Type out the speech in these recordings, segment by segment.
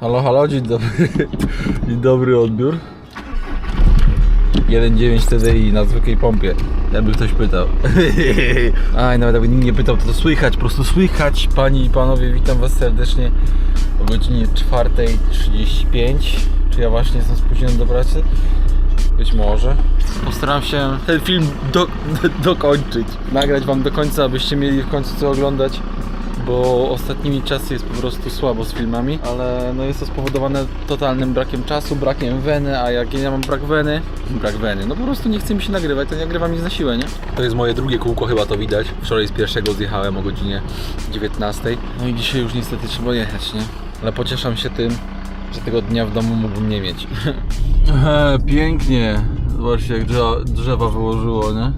Halo, halo, dzień dobry. Dzień dobry odbiór. 1.9 TDI na zwykłej pompie. Jakby ktoś pytał. Aj, nawet jakby nikt nie pytał, to, to słychać, po prostu słychać. Panie i panowie, witam was serdecznie o godzinie 4.35. Czy ja właśnie jestem spóźniony do pracy? Być może. Postaram się ten film do, dokończyć. Nagrać wam do końca, abyście mieli w końcu co oglądać. Bo ostatnimi czasy jest po prostu słabo z filmami, ale no jest to spowodowane totalnym brakiem czasu, brakiem weny, a jak ja mam brak weny, brak weny, no po prostu nie chce mi się nagrywać, to nie nagrywam nic na siłę, nie? To jest moje drugie kółko, chyba to widać. Wczoraj z pierwszego zjechałem o godzinie 19. No i dzisiaj już niestety trzeba jechać, nie? Ale pocieszam się tym, że tego dnia w domu mógłbym nie mieć. pięknie. Zobaczcie jak drzewa, drzewa wyłożyło, nie?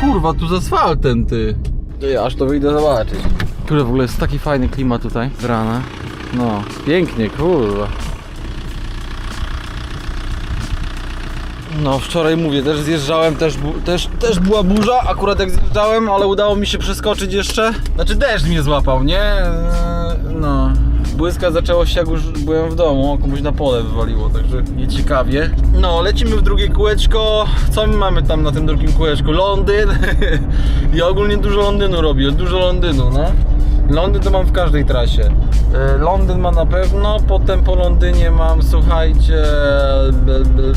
Kurwa, tu z asfaltem, ty. Ty, aż to wyjdę zobaczyć. Kurde, w ogóle jest taki fajny klimat tutaj z rana. No, pięknie, kurwa. No, wczoraj mówię, też zjeżdżałem, też, też, też była burza, akurat jak zjeżdżałem, ale udało mi się przeskoczyć jeszcze. Znaczy deszcz mnie złapał, nie? No. Błyska zaczęło się jak już byłem w domu, komuś na pole wywaliło, także nieciekawie. No, lecimy w drugie kółeczko. Co my mamy tam na tym drugim kółeczku? Londyn. ja ogólnie dużo Londynu robię, dużo Londynu, no. Londyn to mam w każdej trasie. E, Londyn ma na pewno, potem po Londynie mam, słuchajcie,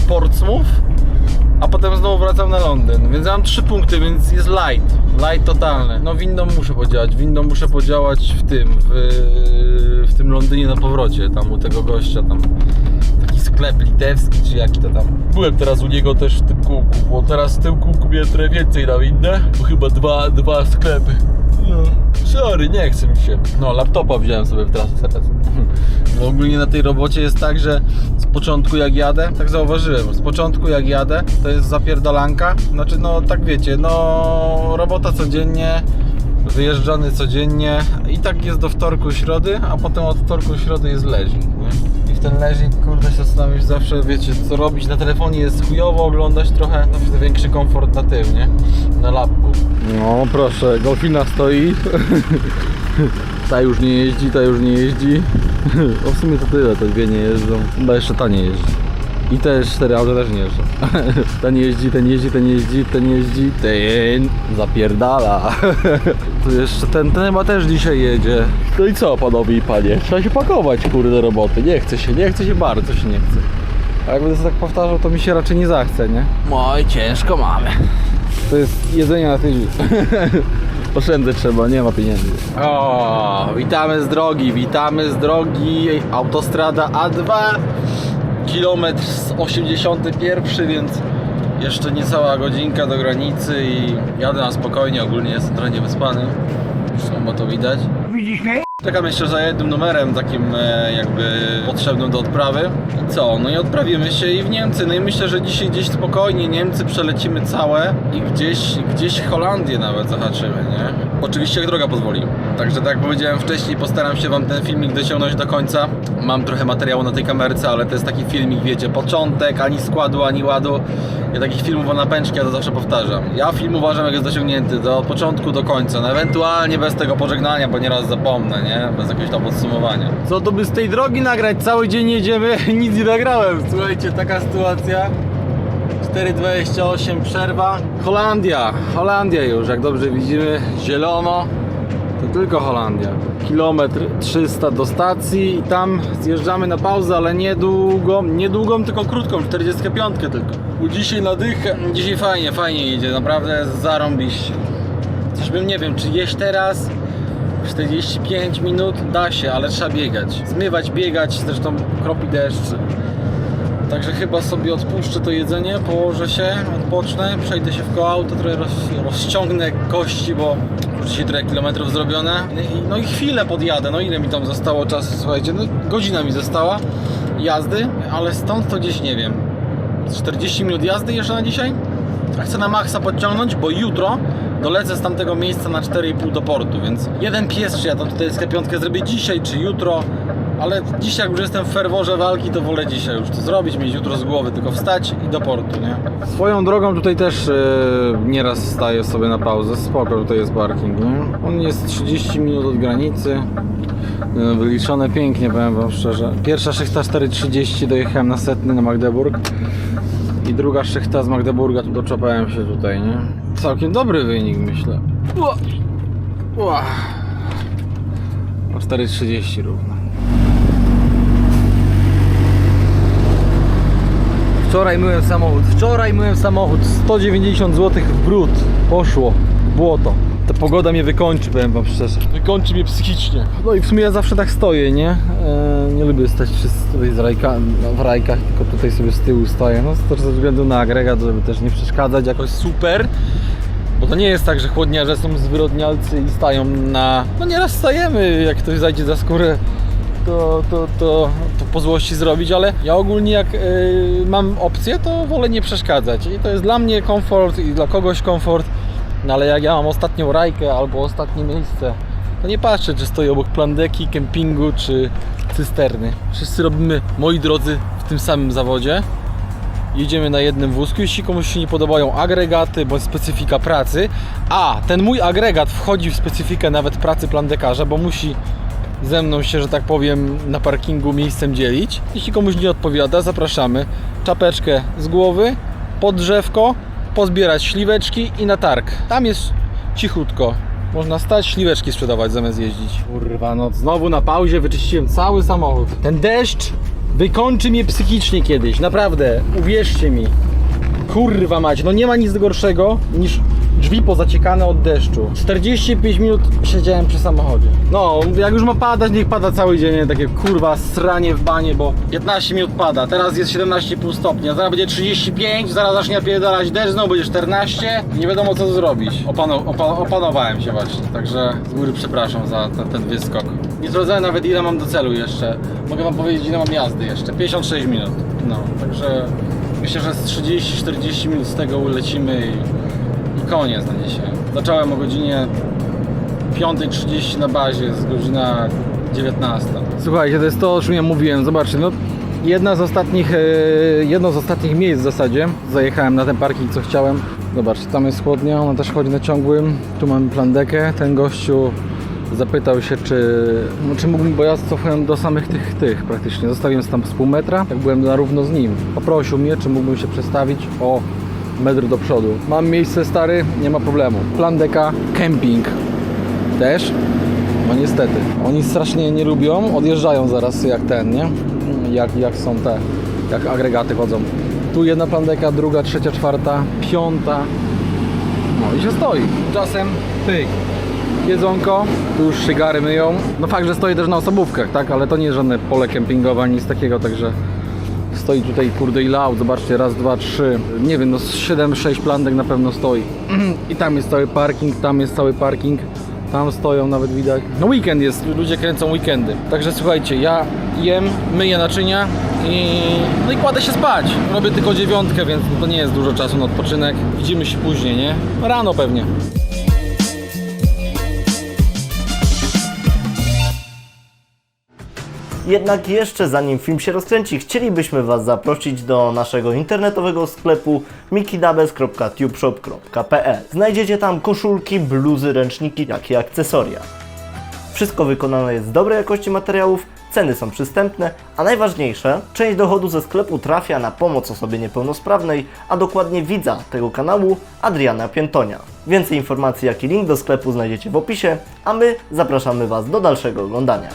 Portsmouth, a potem znowu wracam na Londyn, więc mam trzy punkty, więc jest light, light totalny. No windą muszę podziałać, windą muszę podziałać w tym, w, w tym Londynie na powrocie, tam u tego gościa, tam taki sklep litewski, czy jaki to tam. Byłem teraz u niego też w tym kółku, bo teraz w tym kółku miałem trochę więcej na windę, bo chyba dwa, dwa sklepy. No, sorry, nie chce mi się. No, laptopa wziąłem sobie w teraz. No, ogólnie na tej robocie jest tak, że z początku jak jadę, tak zauważyłem, z początku jak jadę, to jest zapierdalanka. Znaczy, no tak wiecie, no robota codziennie, wyjeżdżany codziennie i tak jest do wtorku, środy, a potem od wtorku, środy jest leasing, nie? Ten leasing, kurde, się zastanawiać zawsze, wiecie, co robić. Na telefonie jest chujowo oglądać trochę, zawsze większy komfort na tył, nie? Na lapku. No proszę, Golfina stoi. Ta już nie jeździ, ta już nie jeździ. O w sumie to tyle, te dwie nie jeżdżą. Chyba jeszcze ta nie jeździ. I te cztery auta też nie jeżdżą. Ten jeździ, ten jeździ, ten jeździ, ten jeździ, ten zapierdala. Tu jeszcze ten, ten chyba też dzisiaj jedzie. No i co panowie i panie? Trzeba się pakować kurde do roboty. Nie chce się, nie chce się bardzo się nie chce. A jak będę sobie tak powtarzał, to mi się raczej nie zachce, nie? Oj, ciężko mamy. To jest jedzenie na tydzień. Oszczędzać trzeba, nie ma pieniędzy. O, witamy z drogi, witamy z drogi. Autostrada A2, kilometr z 81, więc jeszcze niecała godzinka do granicy i jadę na spokojnie, ogólnie jestem trochę niewyspany. Zresztą bo to widać. Czekam jeszcze za jednym numerem takim e, jakby potrzebnym do odprawy. I co? No i odprawimy się i w Niemcy. No i myślę, że dzisiaj gdzieś spokojnie Niemcy przelecimy całe i gdzieś, gdzieś Holandię nawet zahaczymy, nie? Oczywiście jak droga pozwoli. Także tak jak powiedziałem wcześniej, postaram się Wam ten filmik dociągnąć do końca. Mam trochę materiału na tej kamerce, ale to jest taki filmik, wiecie, początek, ani składu, ani ładu. Ja takich filmów o napęczki, ja to zawsze powtarzam. Ja film uważam, jak jest dociągnięty do początku do końca. No ewentualnie bez tego pożegnania, bo nieraz zapomnę, nie? Bez jakiegoś tam podsumowania. Co to by z tej drogi nagrać? Cały dzień jedziemy, nic nie nagrałem. Słuchajcie, taka sytuacja. 4,28 przerwa. Holandia, Holandia już, jak dobrze widzimy, zielono. To tylko Holandia. Kilometr 300 do stacji i tam zjeżdżamy na pauzę, ale niedługą, niedługą, tylko krótką, 45 tylko. U dzisiaj na dzisiaj fajnie, fajnie idzie, naprawdę zarąbiście. Coś bym nie wiem, czy jeść teraz 45 minut da się, ale trzeba biegać. Zmywać, biegać, zresztą kropi deszcz. Także chyba sobie odpuszczę to jedzenie, położę się, odpocznę, przejdę się w koło auto, trochę roz, rozciągnę kości, bo już dzisiaj trochę kilometrów zrobione. No i chwilę podjadę, no ile mi tam zostało czasu, słuchajcie, no godzina mi została jazdy, ale stąd to gdzieś nie wiem. 40 minut jazdy jeszcze na dzisiaj? A chcę na maksa podciągnąć, bo jutro dolecę z tamtego miejsca na 4,5 do portu, więc jeden pies, czy ja tam tutaj SK5 zrobię dzisiaj, czy jutro, ale dzisiaj jak już jestem w ferworze walki, to wolę dzisiaj już to zrobić, mieć jutro z głowy, tylko wstać i do portu, nie? Swoją drogą tutaj też e, nieraz staję sobie na pauzę, spoko tutaj jest parking, nie? On jest 30 minut od granicy, No, Wyliczone pięknie, powiem wam szczerze. Pierwsza szychta 4.30 dojechałem na setny na Magdeburg. Druga szychta z Magdeburga, tu doczepałem się tutaj, nie? Całkiem dobry wynik, myślę. Ua! Ua! O 4.30 równo. Wczoraj myłem samochód, wczoraj myłem samochód 190 zł w brud Poszło, błoto Ta pogoda mnie wykończy, powiem wam szczerze Wykończy mnie psychicznie No i w sumie ja zawsze tak stoję, nie? E, nie lubię stać tutaj z rajka, no, w rajkach Tylko tutaj sobie z tyłu stoję No to ze względu na agregat, żeby też nie przeszkadzać jakoś super bo to nie jest tak, że chłodniarze są zwyrodnialcy i stają na... No nieraz stajemy, jak ktoś zajdzie za skórę to, to, to, to po złości zrobić, ale ja ogólnie jak y, mam opcję, to wolę nie przeszkadzać. I to jest dla mnie komfort i dla kogoś komfort. No ale jak ja mam ostatnią rajkę albo ostatnie miejsce, to nie patrzę, czy stoi obok plandeki, kempingu czy cysterny. Wszyscy robimy, moi drodzy, w tym samym zawodzie. Jedziemy na jednym wózku. Jeśli komuś się nie podobają agregaty bądź specyfika pracy, a ten mój agregat wchodzi w specyfikę nawet pracy plandekarza, bo musi ze mną się, że tak powiem, na parkingu miejscem dzielić. Jeśli komuś nie odpowiada, zapraszamy. Czapeczkę z głowy, pod drzewko, pozbierać śliweczki i na targ. Tam jest cichutko. Można stać, śliweczki sprzedawać zamiast jeździć. Kurwa, no znowu na pauzie wyczyściłem cały samochód. Ten deszcz wykończy mnie psychicznie kiedyś, naprawdę, uwierzcie mi. Kurwa mać, no nie ma nic gorszego niż drzwi pozaciekane od deszczu. 45 minut siedziałem przy samochodzie. No, jak już ma padać, niech pada cały dzień, nie? takie kurwa sranie w banie, bo 15 minut pada, teraz jest 17,5 stopnia, zaraz będzie 35, zaraz zacznie napierdalać deszcz, znowu będzie 14 i nie wiadomo co zrobić. Opano, opa, opanowałem się właśnie, także z góry przepraszam za ten, ten wyskok. Nie sprawdzałem nawet ile mam do celu jeszcze. Mogę wam powiedzieć ile mam jazdy jeszcze, 56 minut. No, także myślę, że z 30-40 minut z tego ulecimy i, i koniec na dzisiaj. Zacząłem o godzinie 5.30 na bazie, jest godzina 19. Słuchajcie, to jest to, o czym ja mówiłem. Zobaczcie, no jedna z ostatnich, e, jedno z ostatnich miejsc w zasadzie. Zajechałem na ten parking, co chciałem. Zobaczcie, tam jest chłodnia, ona też chodzi na ciągłym. Tu mamy plandekę. Ten gościu zapytał się, czy, no, czy mógł mi, bo ja cofałem do samych tych, tych praktycznie. Zostawiłem tam z pół metra, jak byłem na równo z nim. Poprosił mnie, czy mógłbym się przestawić o metr do przodu. Mam miejsce stary, nie ma problemu. Plandeka, camping też. No niestety. Oni strasznie nie lubią, odjeżdżają zaraz jak ten, nie? Jak, jak są te, jak agregaty chodzą. Tu jedna plandeka, druga, trzecia, czwarta, piąta. No i się stoi. Czasem pyk. Jedzonko, tu już szygary myją. No fakt, że stoi też na osobówkach, tak? Ale to nie jest żadne pole kempingowe, nic takiego, także stoi tutaj kurde ile zobaczcie, raz, dwa, trzy, nie wiem, no z 7-6 plandek na pewno stoi. I tam jest cały parking, tam jest cały parking. Tam stoją nawet widać. No weekend jest, ludzie kręcą weekendy. Także słuchajcie, ja jem, myję naczynia i, no i kładę się spać. Robię tylko dziewiątkę, więc to nie jest dużo czasu na odpoczynek. Widzimy się później, nie? Rano pewnie. Jednak jeszcze zanim film się rozkręci, chcielibyśmy Was zaprosić do naszego internetowego sklepu mikidabes.tubeshop.pl. Znajdziecie tam koszulki, bluzy, ręczniki, jak i akcesoria. Wszystko wykonane jest z dobrej jakości materiałów, ceny są przystępne, a najważniejsze, część dochodu ze sklepu trafia na pomoc osobie niepełnosprawnej, a dokładnie widza tego kanału, Adriana Piętonia. Więcej informacji, jak i link do sklepu znajdziecie w opisie, a my zapraszamy Was do dalszego oglądania.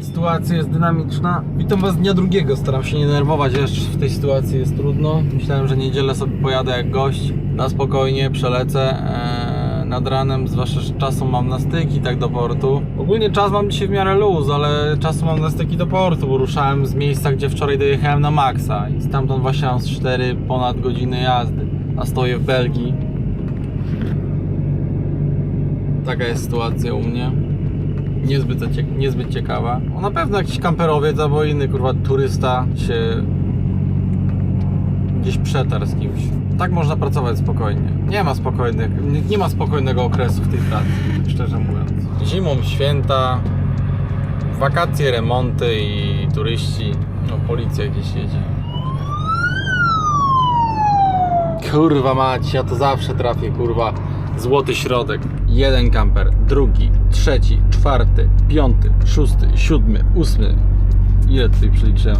Sytuacja jest dynamiczna. Witam Was dnia drugiego. Staram się nie nerwować, jeszcze w tej sytuacji jest trudno. Myślałem, że niedzielę sobie pojadę jak gość. Na spokojnie przelecę. Eee, nad ranem, zwłaszcza, że czasu mam na styki tak do portu. Ogólnie czas mam dzisiaj w miarę luz, ale czasu mam na styki do portu, bo ruszałem z miejsca, gdzie wczoraj dojechałem na maksa. I stamtąd właśnie mam z 4 ponad godziny jazdy. A stoję w Belgii. Taka jest sytuacja u mnie niezbyt, niezbyt ciekawa. No na pewno jakiś kamperowiec albo inny kurwa turysta się gdzieś przetarł z kimś. Tak można pracować spokojnie. Nie ma spokojnych, nie, nie ma spokojnego okresu w tej pracy, szczerze mówiąc. Zimą święta, wakacje, remonty i turyści. No policja gdzieś jedzie. Kurwa mać, ja to zawsze trafię, kurwa. Złoty środek. Jeden kamper, drugi, trzeci, czwarty, piąty, szósty, siódmy, ósmy. Ile tutaj przeliczyłem?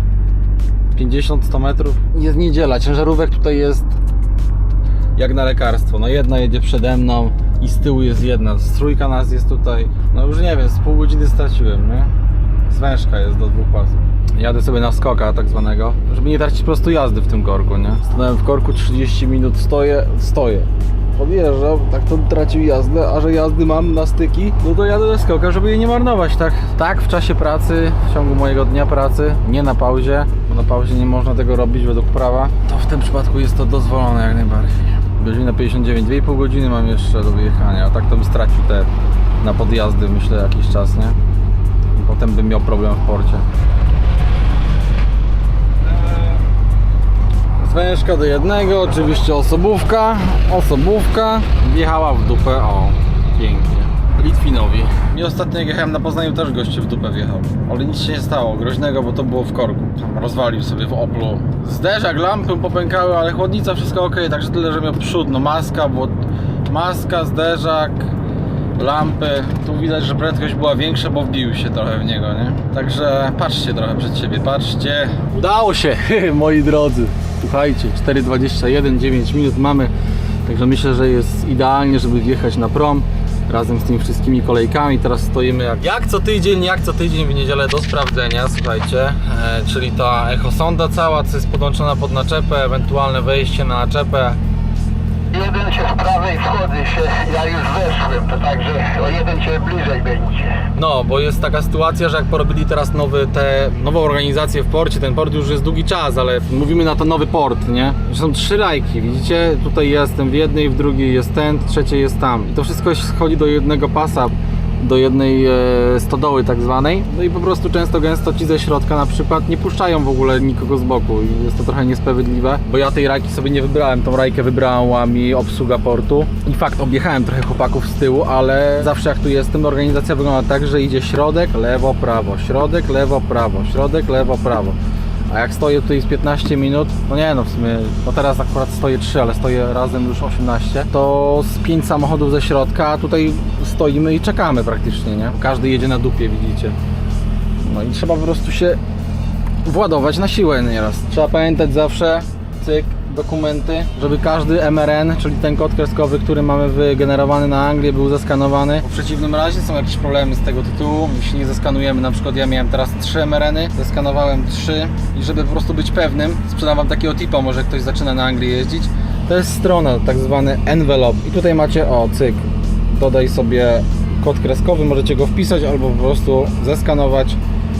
50-100 metrów? Jest niedziela, ciężarówek tutaj jest jak na lekarstwo. No jedna jedzie przede mną i z tyłu jest jedna. Z trójka nas jest tutaj. No już nie wiem, z pół godziny straciłem, nie? Zwężka jest do dwóch pasów. Jadę sobie na skoka tak zwanego, żeby nie tracić po prostu jazdy w tym korku, nie? Stanąłem w korku 30 minut, stoję, stoję. Podjeżdżam, tak to tracił jazdę, a że jazdy mam na styki, no to jadę do skoka, żeby jej nie marnować, tak? Tak, w czasie pracy, w ciągu mojego dnia pracy, nie na pauzie, bo na pauzie nie można tego robić według prawa, to w tym przypadku jest to dozwolone jak najbardziej. Godzina 59, 2,5 godziny mam jeszcze do wyjechania, a tak to bym stracił te na podjazdy, myślę, jakiś czas, nie? I potem bym miał problem w porcie. Zwężka do jednego, oczywiście osobówka, osobówka, wjechała w dupę, o, pięknie. Litwinowi. I ostatnio jak jechałem na Poznaniu też goście w dupę wjechał. Ale nic się nie stało, groźnego, bo to było w korku. Rozwalił sobie w Oplu. Zderzak, lampy popękały, ale chłodnica, wszystko ok, także tyle, że miał przód, no maska, bo maska, zderzak, lampy. Tu widać, że prędkość była większa, bo wbił się trochę w niego, nie? Także patrzcie trochę przed siebie, patrzcie. Udało się, moi drodzy. Słuchajcie, 4,21, 9 minut mamy. Także myślę, że jest idealnie, żeby wjechać na prom razem z tymi wszystkimi kolejkami. Teraz stoimy jak, jak co tydzień, jak co tydzień w niedzielę do sprawdzenia, słuchajcie. E, czyli ta echosonda cała, co jest podłączona pod naczepę, ewentualne wejście na naczepę, wchody się, ja już weszłem, to także o jeden cię bliżej będzie. No, bo jest taka sytuacja, że jak porobili teraz nowy, te, nową organizację w porcie, ten port już jest długi czas, ale mówimy na to nowy port, nie? Że są trzy rajki, widzicie? Tutaj jestem w jednej, w drugiej jest ten, w trzeciej jest tam. I to wszystko schodzi do jednego pasa, do jednej e, stodoły tak zwanej. No i po prostu często gęsto ci ze środka na przykład nie puszczają w ogóle nikogo z boku i jest to trochę niesprawiedliwe, bo ja tej rajki sobie nie wybrałem, tą rajkę wybrała mi obsługa portu. I fakt, objechałem trochę chłopaków z tyłu, ale zawsze jak tu jestem, organizacja wygląda tak, że idzie środek, lewo, prawo, środek, lewo, prawo, środek, lewo, prawo. A jak stoję tutaj z 15 minut, no nie no w sumie, no teraz akurat stoję 3, ale stoję razem już 18, to z 5 samochodów ze środka, a tutaj stoimy i czekamy praktycznie, nie? Każdy jedzie na dupie, widzicie. No i trzeba po prostu się władować na siłę nieraz. Trzeba pamiętać zawsze, cyk, dokumenty, żeby każdy MRN, czyli ten kod kreskowy, który mamy wygenerowany na Anglię, był zeskanowany. W przeciwnym razie są jakieś problemy z tego tytułu, jeśli nie zeskanujemy, na przykład ja miałem teraz 3 MRN-y, zeskanowałem 3 i żeby po prostu być pewnym, sprzedam Wam takiego tipa, może ktoś zaczyna na Anglii jeździć, to jest strona, tak zwany envelope i tutaj macie, o, cyk, dodaj sobie kod kreskowy, możecie go wpisać albo po prostu zeskanować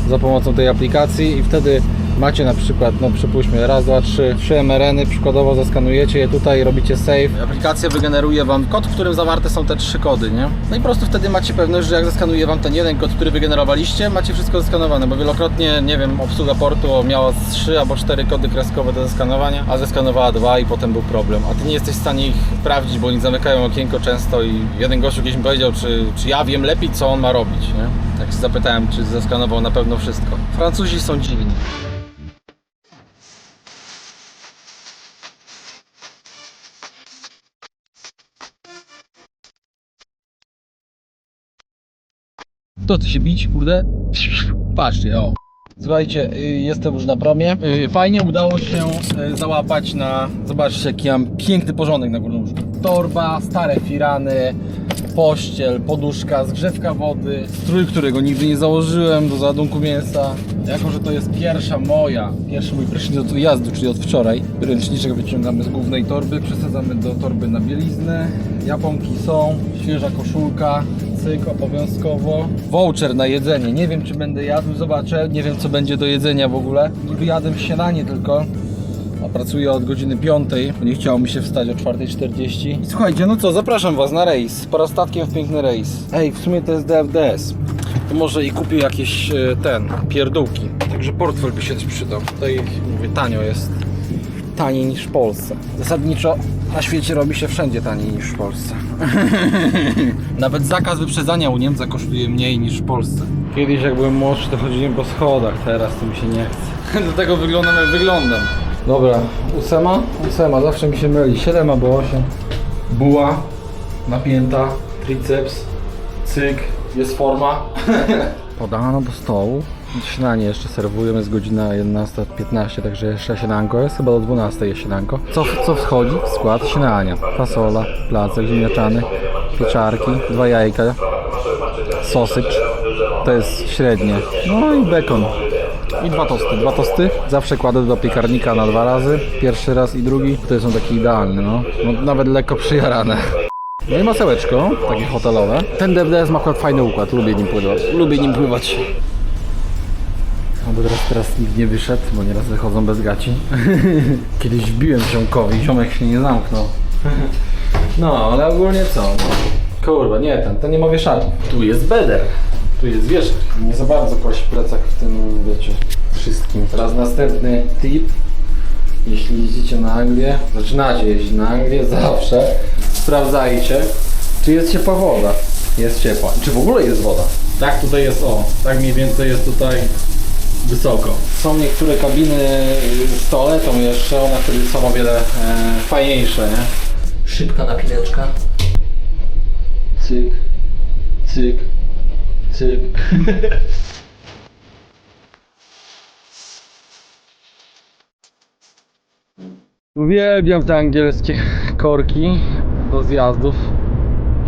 za pomocą tej aplikacji i wtedy macie na przykład, no przypuśćmy, raz, dwa, trzy, trzy MRN-y, przykładowo zaskanujecie je tutaj, robicie save. Aplikacja wygeneruje Wam kod, w którym zawarte są te trzy kody, nie? No i po prostu wtedy macie pewność, że jak zeskanuje Wam ten jeden kod, który wygenerowaliście, macie wszystko zeskanowane, bo wielokrotnie, nie wiem, obsługa portu miała trzy albo cztery kody kreskowe do zeskanowania, a zeskanowała dwa i potem był problem. A Ty nie jesteś w stanie ich sprawdzić, bo oni zamykają okienko często i jeden gościu kiedyś mi powiedział, czy, czy ja wiem lepiej, co on ma robić, nie? Tak się zapytałem, czy zeskanował na pewno wszystko. Francuzi są dziwni. To ty się bić, kurde? Patrzcie, o. Słuchajcie, y, jestem już na promie. Y, Fajnie udało się y, załapać na... Zobaczcie, jaki mam piękny porządek na górnym łóżku. Torba, stare firany, pościel, poduszka, zgrzewka wody, strój, którego nigdy nie założyłem do załadunku mięsa. Jako, że to jest pierwsza moja, pierwszy mój prysznic od jazdy, czyli od wczoraj. Ręczniczek wyciągamy z głównej torby, przesadzamy do torby na bieliznę. Japonki są, świeża koszulka, cyk obowiązkowo. Voucher na jedzenie, nie wiem czy będę jadł, zobaczę, nie wiem co będzie do jedzenia w ogóle. Niby jadłem śniadanie tylko, a pracuję od godziny 5, bo nie chciało mi się wstać o 4.40. I Słuchajcie, no co, zapraszam Was na rejs, parastatkiem w piękny rejs. Ej, w sumie to jest DFDS. To może i kupię jakieś e, ten, pierdółki. Także portfel by się też przydał. Tutaj mówię, tanio jest. Taniej niż w Polsce. Zasadniczo na świecie robi się wszędzie taniej niż w Polsce. Nawet zakaz wyprzedzania u Niemca kosztuje mniej niż w Polsce. Kiedyś jak byłem młodszy to chodziłem po schodach, teraz to mi się nie chce. Do tego wyglądam jak wyglądam. Dobra, ósema? Ósema, zawsze mi się myli. Siedem albo osiem. Buła napięta. triceps, cyk, jest forma. Podano do stołu. Śniadanie jeszcze serwujemy, jest godzina 11.15, także jeszcze śniadanko jest, chyba do 12 jest śniadanko. Co, co wschodzi? W skład śniadania. Fasola, placek ziemniaczany, pieczarki, dwa jajka, sosycz, to jest średnie. No i bekon. I dwa tosty. Dwa tosty zawsze kładę do piekarnika na dwa razy. Pierwszy raz i drugi. To są takie idealne, no. no nawet lekko przyjarane. No i masełeczko, takie hotelowe. Ten DFDS ma akurat fajny układ, lubię nim pływać. Lubię nim pływać. No bo teraz, teraz nikt nie wyszedł, bo nieraz wychodzą bez gaci. Kiedyś wbiłem ziomkowi, ziomek się nie zamknął. No, ale ogólnie co? Kurwa, nie ten, ten nie ma wieszaki. Tu jest beder. Tu jest wieszak. Nie za bardzo kłaść plecak w tym, wiecie, wszystkim. Teraz następny tip. Jeśli jeździcie na Anglię, zaczynacie jeździć na Anglię, zawsze sprawdzajcie, czy jest ciepła woda. Jest ciepła. Czy w ogóle jest woda? Tak tutaj jest, o, tak mniej więcej jest tutaj wysoko. Są niektóre kabiny z toaletą jeszcze, one wtedy są o wiele e, fajniejsze, nie? Szybka napileczka. Cyk, cyk, cyk. Uwielbiam te angielskie korki do zjazdów.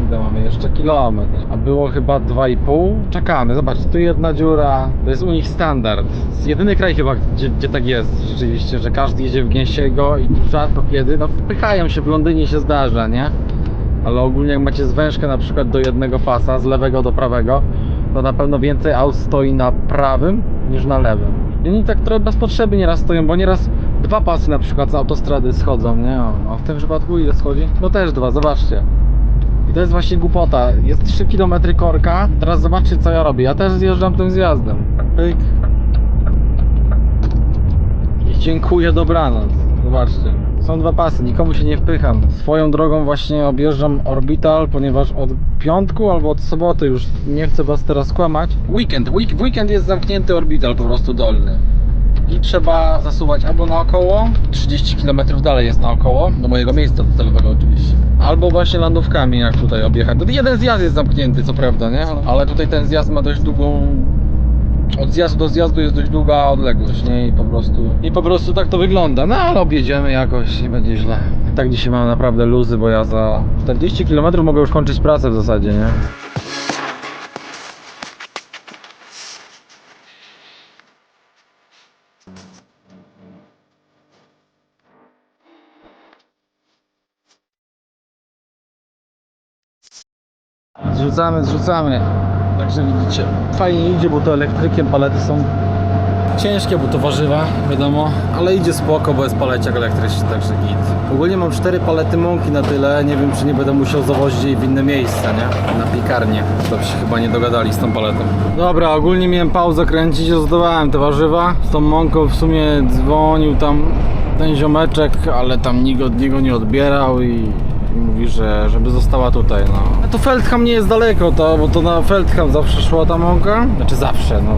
Ile mamy jeszcze? Kilometr. A było chyba 2,5. Czekamy, zobacz, tu jedna dziura. To jest u nich standard. Jest jedyny kraj chyba, gdzie, gdzie tak jest rzeczywiście, że każdy jedzie w gęsiego i rzadko kiedy. No wpychają się, w Londynie się zdarza, nie? Ale ogólnie jak macie zwężkę na przykład do jednego pasa, z lewego do prawego, to na pewno więcej aut stoi na prawym niż na lewym. I tak trochę bez potrzeby nieraz stoją, bo nieraz dwa pasy na przykład z autostrady schodzą, nie? A w tym przypadku ile schodzi? No też dwa, zobaczcie. I to jest właśnie głupota. Jest 3 km korka. Teraz zobaczcie co ja robię. Ja też zjeżdżam tym zjazdem. Pyk. I dziękuję, dobranoc. Zobaczcie. Są dwa pasy, nikomu się nie wpycham. Swoją drogą właśnie objeżdżam Orbital, ponieważ od piątku albo od soboty już nie chcę was teraz kłamać. Weekend, weekend jest zamknięty Orbital po prostu dolny. I trzeba zasuwać albo naokoło, 30 km dalej jest naokoło, do mojego miejsca docelowego oczywiście. Albo właśnie landówkami, jak tutaj objechać. To jeden zjazd jest zamknięty, co prawda, nie? Ale tutaj ten zjazd ma dość długą od zjazdu do zjazdu jest dość długa odległość, nie? I po prostu, i po prostu tak to wygląda. No ale objedziemy jakoś, nie będzie źle. Tak dzisiaj mam naprawdę luzy, bo ja za 40 km mogę już kończyć pracę w zasadzie, nie? Zrzucamy, zrzucamy. Także widzicie, fajnie idzie, bo to elektrykiem palety są ciężkie, bo to warzywa, wiadomo, ale idzie spoko, bo jest paleciak elektryczny, także git. Ogólnie mam cztery palety mąki na tyle, nie wiem czy nie będę musiał zawozić jej w inne miejsca, nie? Na piekarnię. To się chyba nie dogadali z tą paletą. Dobra, ogólnie miałem pauzę kręcić, rozdawałem te warzywa. Z tą mąką w sumie dzwonił tam ten ziomeczek, ale tam nikt od niego nie odbierał i i mówi, że żeby została tutaj, no. A to Feldham nie jest daleko, to, bo to na Feldham zawsze szła ta mąka. Znaczy zawsze, no.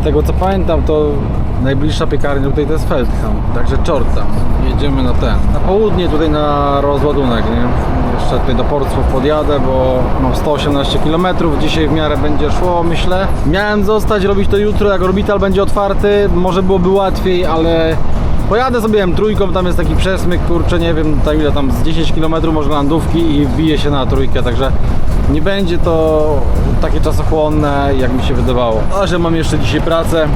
Z Tego co pamiętam, to najbliższa piekarnia tutaj to jest Feldham. Także czort tam. Jedziemy na ten. Na południe tutaj na rozładunek, nie? Jeszcze tutaj do Portsmouth podjadę, bo mam 118 km. Dzisiaj w miarę będzie szło, myślę. Miałem zostać, robić to jutro, jak orbital będzie otwarty. Może byłoby łatwiej, ale Pojadę sobie M3, tam jest taki przesmyk, kurczę, nie wiem, tam ile tam z 10 km może landówki i wbije się na trójkę, także nie będzie to takie czasochłonne, jak mi się wydawało. A że mam jeszcze dzisiaj pracę,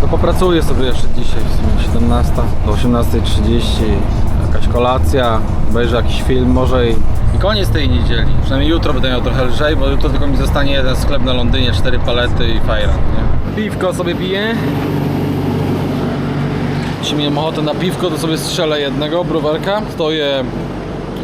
to popracuję sobie jeszcze dzisiaj, w sumie 17 do 18.30, jakaś kolacja, obejrzę jakiś film może i, i koniec tej niedzieli. Przynajmniej jutro będę miał trochę lżej, bo jutro tylko mi zostanie jeden sklep na Londynie, cztery palety i fajran, nie? Piwko sobie piję. Jeśli miałem ochotę na piwko, to sobie strzelę jednego, browarka. Stoję...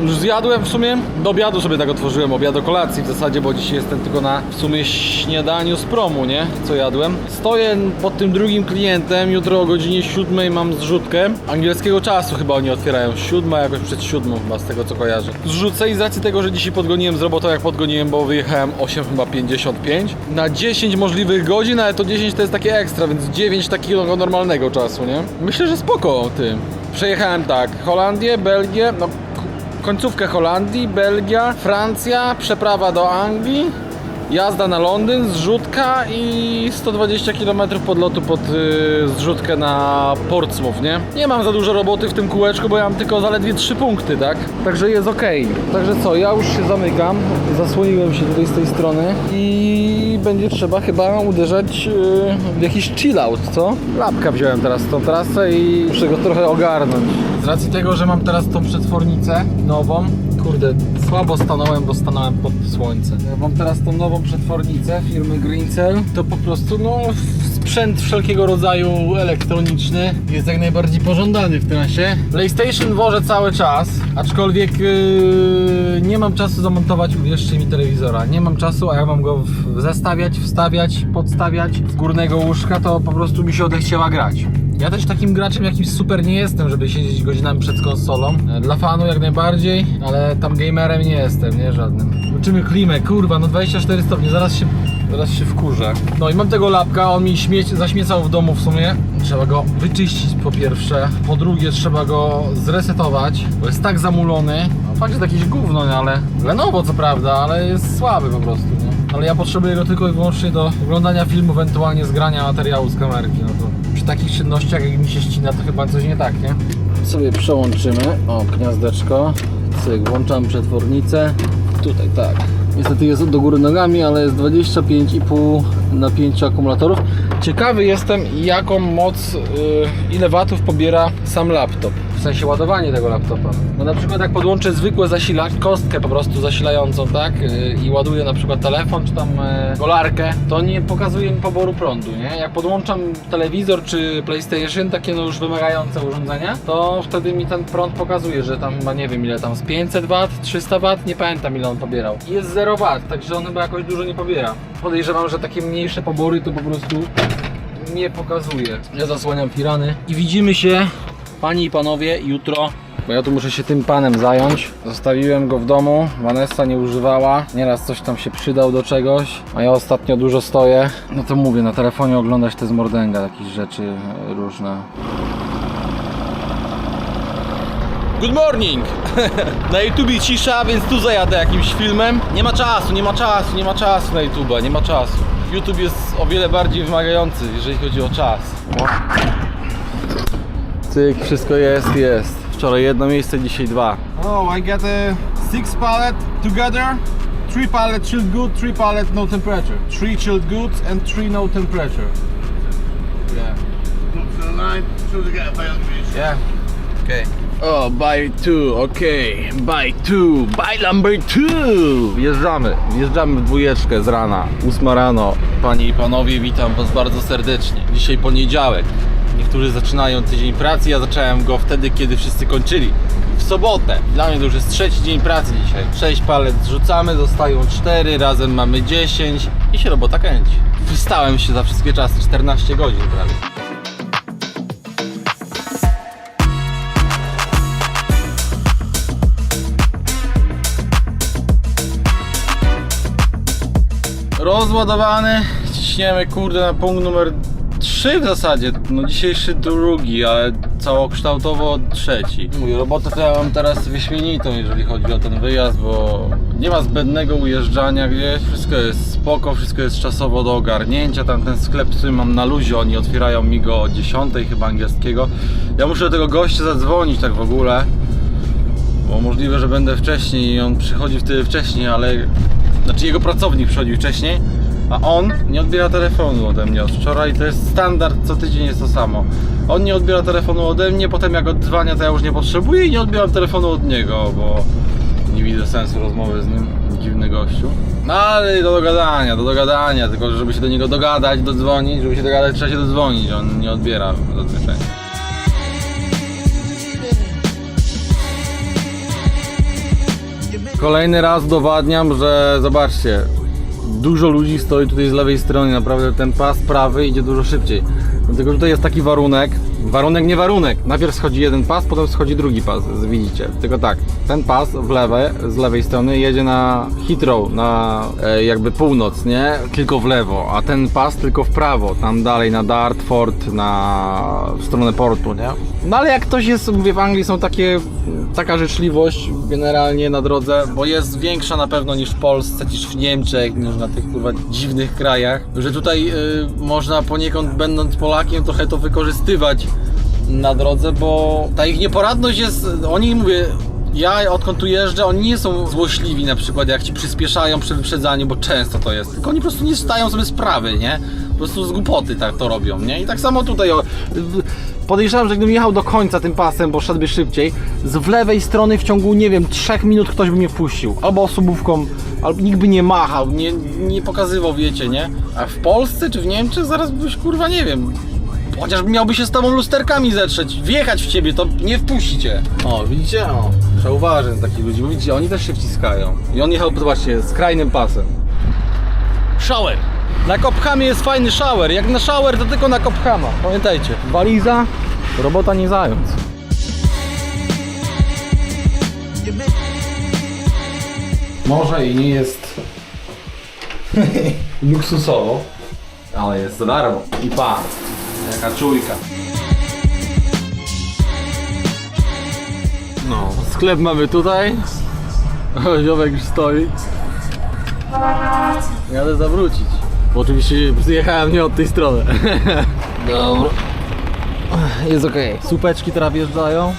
Już zjadłem w sumie. Do obiadu sobie tak otworzyłem, obiad do kolacji w zasadzie, bo dzisiaj jestem tylko na w sumie śniadaniu z promu, nie? Co jadłem. Stoję pod tym drugim klientem, jutro o godzinie 7 mam zrzutkę. Angielskiego czasu chyba oni otwierają. Siódma, jakoś przed siódmą chyba, z tego co kojarzę. Zrzucę i z racji tego, że dzisiaj podgoniłem z robotą jak podgoniłem, bo wyjechałem 8 chyba 55. Na 10 możliwych godzin, ale to 10 to jest takie ekstra, więc 9 takiego normalnego czasu, nie? Myślę, że spoko ty. Przejechałem tak, Holandię, Belgię, no końcówkę Holandii, Belgia, Francja, przeprawa do Anglii, jazda na Londyn, zrzutka i 120 km podlotu pod y, zrzutkę na Portsmouth, nie? Nie mam za dużo roboty w tym kółeczku, bo ja mam tylko zaledwie 3 punkty, tak? Także jest ok. Także co, ja już się zamykam, zasłoniłem się tutaj z tej strony i będzie trzeba chyba uderzać y, w jakiś chill out, co? Lapka wziąłem teraz tą trasę i muszę go trochę ogarnąć. Z racji tego, że mam teraz tą przetwornicę nową, kurde, słabo stanąłem, bo stanąłem pod słońce. Ja mam teraz tą nową przetwornicę firmy Greencell, to po prostu no sprzęt wszelkiego rodzaju elektroniczny jest jak najbardziej pożądany w trasie. PlayStation wożę cały czas, aczkolwiek yy, nie mam czasu zamontować, uwierzcie mi, telewizora. Nie mam czasu, a ja mam go w- zestawiać, wstawiać, podstawiać z górnego łóżka, to po prostu mi się odechciała grać. Ja też takim graczem jakimś super nie jestem, żeby siedzieć godzinami przed konsolą. Dla fanu jak najbardziej, ale tam gamerem nie jestem, nie żadnym. Uczymy klimę, kurwa, no 24 stopnie, zaraz się, zaraz się wkurzę. No i mam tego lapka, on mi śmieć, zaśmiecał w domu w sumie. Trzeba go wyczyścić po pierwsze, po drugie trzeba go zresetować, bo jest tak zamulony. No fakt, że to jakieś gówno, nie, ale Lenovo co prawda, ale jest słaby po prostu, nie? Ale ja potrzebuję go tylko i wyłącznie do oglądania filmu, ewentualnie zgrania materiału z kamerki, no to przy takich czynnościach jak mi się ścina, to chyba coś nie tak, nie? Sobie przełączymy, o gniazdeczko, cyk, włączam przetwornicę, tutaj tak. Niestety jest do góry nogami, ale jest 25,5 napięcia akumulatorów. Ciekawy jestem jaką moc, y, ile watów pobiera sam laptop. W sensie ładowanie tego laptopa. No na przykład jak podłączę zwykłe zasilacz, kostkę po prostu zasilającą, tak? y, I ładuję na przykład telefon czy tam e, golarkę, to nie pokazuje mi poboru prądu, nie? Jak podłączam telewizor czy PlayStation, takie no już wymagające urządzenia, to wtedy mi ten prąd pokazuje, że tam ma nie wiem ile tam z 500 W, 300 W, nie pamiętam ile on pobierał. I jest 0 W, także on chyba jakoś dużo nie pobiera. Podejrzewam, że takie mniejsze pobory to po prostu nie pokazuje. Ja zasłaniam firany i widzimy się, panie i panowie, jutro. Bo ja tu muszę się tym panem zająć. Zostawiłem go w domu, Vanessa nie używała. Nieraz coś tam się przydał do czegoś, a ja ostatnio dużo stoję. No to mówię, na telefonie oglądać te z mordęga, jakieś rzeczy różne. Good morning! Na YouTubie cisza, więc tu zajadę jakimś filmem. Nie ma czasu, nie ma czasu, nie ma czasu na YouTube'a, nie ma czasu. YouTube jest o wiele bardziej wymagający, jeżeli chodzi o czas. Cyk, wszystko jest, jest. Wczoraj jedno miejsce, dzisiaj dwa. Oh, I got a six pallet together. Three pallet chilled good, three pallet no temperature. Three chilled goods and three no temperature. Yeah. Yeah. Okay. Oh, buy two, okay. Buy two, buy number two. Wjeżdżamy, wjeżdżamy w dwójeczkę z rana. Ósma rano. Panie i panowie, witam was bardzo serdecznie. Dzisiaj poniedziałek. Niektórzy zaczynają tydzień pracy, ja zacząłem go wtedy, kiedy wszyscy kończyli. W sobotę. Dla mnie to już jest trzeci dzień pracy dzisiaj. 6 palet zrzucamy, zostają 4, razem mamy 10 i się robota kręci. Wystałem się za wszystkie czasy, 14 godzin prawie. Rozładowany. Ciśniemy kurde na punkt numer 3 w zasadzie. No dzisiejszy drugi, ale całokształtowo trzeci. Mówię, robotę to ja mam teraz wyśmienitą, jeżeli chodzi o ten wyjazd, bo nie ma zbędnego ujeżdżania gdzieś. Wszystko jest spoko, wszystko jest czasowo do ogarnięcia. Tam ten sklep, który mam na luzie, oni otwierają mi go o 10 chyba angielskiego. Ja muszę do tego gościa zadzwonić tak w ogóle. Bo możliwe, że będę wcześniej i on przychodzi wtedy wcześniej, ale znaczy jego pracownik przychodził wcześniej, a on nie odbiera telefonu ode mnie od wczoraj. To jest standard, co tydzień jest to samo. On nie odbiera telefonu ode mnie, potem jak odzwania, to ja już nie potrzebuję i nie odbieram telefonu od niego, bo nie widzę sensu rozmowy z nim. Dziwny gościu. No ale do dogadania, do dogadania, tylko żeby się do niego dogadać, dodzwonić, żeby się dogadać, trzeba się dodzwonić. On nie odbiera zazwyczaj. Kolejny raz udowadniam, że zobaczcie, dużo ludzi stoi tutaj z lewej strony, naprawdę ten pas prawy idzie dużo szybciej. Dlatego tutaj jest taki warunek, Warunek, nie warunek. Najpierw schodzi jeden pas, potem schodzi drugi pas, widzicie. Tylko tak, ten pas w lewe, z lewej strony jedzie na Heathrow, na e, jakby północ, nie? Tylko w lewo, a ten pas tylko w prawo, tam dalej na Dartford, na w stronę portu, nie? No ale jak ktoś jest, mówię, w Anglii są takie, taka życzliwość generalnie na drodze, bo jest większa na pewno niż w Polsce, niż w Niemczech, niż na tych kurwa dziwnych krajach, że tutaj y, można poniekąd będąc Polakiem trochę to wykorzystywać na drodze, bo ta ich nieporadność jest, oni mówię, ja odkąd tu jeżdżę, oni nie są złośliwi na przykład jak ci przyspieszają przy wyprzedzaniu, bo często to jest, tylko oni po prostu nie zdają sobie sprawy, nie? Po prostu z głupoty tak to robią, nie? I tak samo tutaj o, podejrzewam, że gdybym jechał do końca tym pasem, bo szedłby szybciej, z lewej strony w ciągu, nie wiem, 3 minut ktoś by mnie wpuścił. Albo osobówką, albo nikt by nie machał, nie, nie pokazywał, wiecie, nie? A w Polsce czy w Niemczech zaraz byś, kurwa, nie wiem, Chociażby miałby się z tobą lusterkami zetrzeć, wjechać w ciebie, to nie wpuści cię. O, widzicie? O, trzeba uważać na takich ludzi, bo widzicie, oni też się wciskają. I on jechał, zobaczcie, skrajnym pasem. Shower. Na Kophamie jest fajny shower. Jak na shower, to tylko na Kophama. Pamiętajcie, waliza, robota nie zając. Może i nie jest luksusowo, ale jest za darmo. I pa, jaka czujka. No, sklep mamy tutaj. Ziomek już stoi. Jadę zawrócić. Bo oczywiście zjechałem nie od tej strony. Dobra. Jest ok. Supeczki teraz wjeżdżają.